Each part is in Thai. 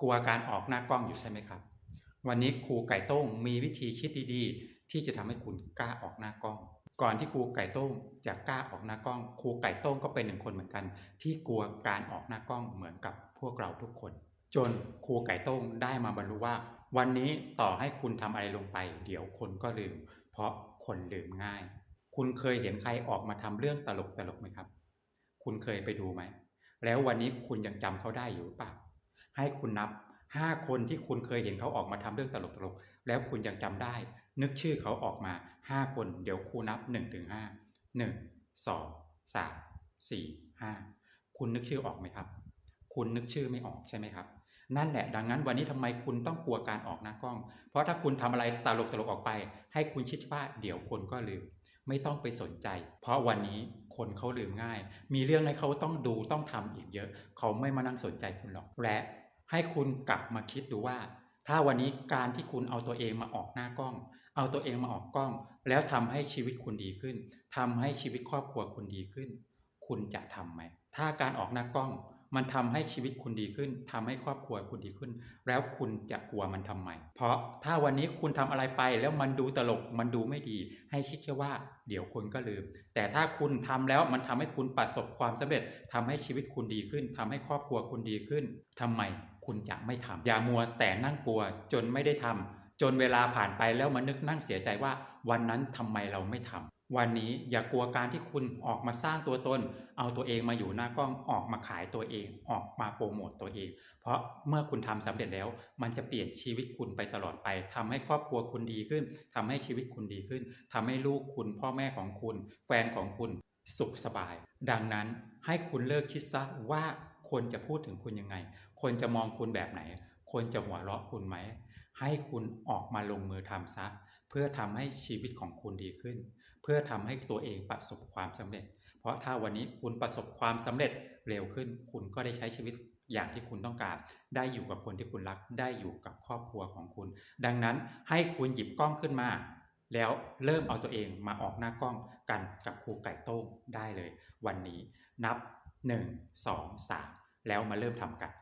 กลัวการออกหน้ากล้องอยู่ใช่ไหมครับ วันนี้ครูไก่ต้งมีวิธีคิดดีๆ ที่จะทำให้คุณกล้าออกหน้ากล้อง ก่อนที่ครูไก่ต้งจะกล้าออกหน้ากล้อง ครูไก่ต้งก็เป็นหนึ่งคนเหมือนกัน ที่กลัวการออกหน้ากล้องเหมือนกับพวกเราทุกคน จนครูไก่ต้งได้มาบรรลุว่า วันนี้ต่อให้คุณทำอะไรลงไป เดี๋ยวคนก็ลืม เพราะคนลืมง่าย คุณเคยเห็นใครออกมาทำเรื่องตลกตลกไหมครับ คุณเคยไปดูไหมแล้ววันนี้คุณยังจำเขาได้อยู่หรือเปล่า ให้คุณนับ 5 คนที่คุณเคยเห็นเขาออกมาทำเรื่องตลกๆ แล้วคุณยังจำได้ นึกชื่อเขาออกมา 5 คน เดี๋ยวครูนับ1ถึง5 1 2 3 4 5 คุณนึกชื่อออกไหมครับ คุณนึกชื่อไม่ออกใช่ไหมครับนั่นแหละดังนั้นวันนี้ทำไมคุณต้องกลัวการออกหน้ากล้อง เพราะถ้าคุณทำอะไรตลกตลกๆออกไป ให้คุณคิดว่าเดี๋ยวคนก็ลืม ไม่ต้องไปสนใจ เพราะวันนี้คนเขาลืมง่าย มีเรื่องให้เขาต้องดูต้องทำอีกเยอะ เขาไม่มานั่งสนใจคุณหรอก และให้คุณกลับมาคิดดูว่า ถ้าวันนี้การที่คุณเอาตัวเองมาออกหน้ากล้อง เอาตัวเองมาออกกล้อง แล้วทำให้ชีวิตคุณดีขึ้นทำให้ชีวิตครอบครัวคุณดีขึ้น คุณจะทำไหม ถ้าการออกหน้ากล้อง มันทำให้ชีวิตคุณดีขึ้นทำให้ครอบครัวคุณดีขึ้น แล้วคุณจะกลัวมันทำไม เพราะถ้าวันนี้คุณทำอะไรไปแล้วมันดูตลกมันดูไม่ดี ให้คิดแค่ว่าเดี๋ยวคนก็ลืม แต่ถ้าคุณทำแล้วมันทำให้คุณประสบความสำเร็จทำให้ชีวิตคุณดีขึ้นทำให้ครอบครัวคุณดีขึ้นทำไมคุณจะไม่ทำอย่ามัวแต่นั่งกลัวจนไม่ได้ทำจนเวลาผ่านไปแล้วมานึกนั่งเสียใจว่าวันนั้นทำไมเราไม่ทำ วันนี้อย่ากลัวการที่คุณออกมาสร้างตัวตน เอาตัวเองมาอยู่หน้ากล้องออกมาขายตัวเอง ออกมาโปรโมตตัวเอง เพราะเมื่อคุณทำสำเร็จแล้ว มันจะเปลี่ยนชีวิตคุณไปตลอดไปทำให้ครอบครัวคุณดีขึ้นทำให้ชีวิตคุณดีขึ้นทำให้ลูกคุณพ่อแม่ของคุณ แฟนของคุณสุขสบาย ดังนั้นให้คุณเลิกคิดซะว่าคนจะพูดถึงคุณยังไง คนจะมองคุณแบบไหน คนจะหัวเราะคุณไหม ให้คุณออกมาลงมือทำซะ เพื่อทำให้ชีวิตของคุณดีขึ้น เพื่อทำให้ตัวเองประสบความสำเร็จ เพราะถ้าวันนี้คุณประสบความสำเร็จเร็วขึ้น คุณก็ได้ใช้ชีวิตอย่างที่คุณต้องการ ได้อยู่กับคนที่คุณรัก ได้อยู่กับครอบครัวของคุณ ดังนั้นให้คุณหยิบกล้องขึ้นมา แล้วเริ่มเอาตัวเองมาออกหน้ากล้องกันกับครูไก่โต้งได้เลย วันนี้นับ 1 2 3 แล้วมาเริ่มทำกัน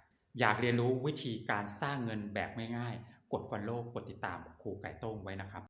อยากเรียนรู้วิธีการสร้างเงินแบบง่ายๆ กด follow กดติดตามครูไก่โต้งไว้นะครับ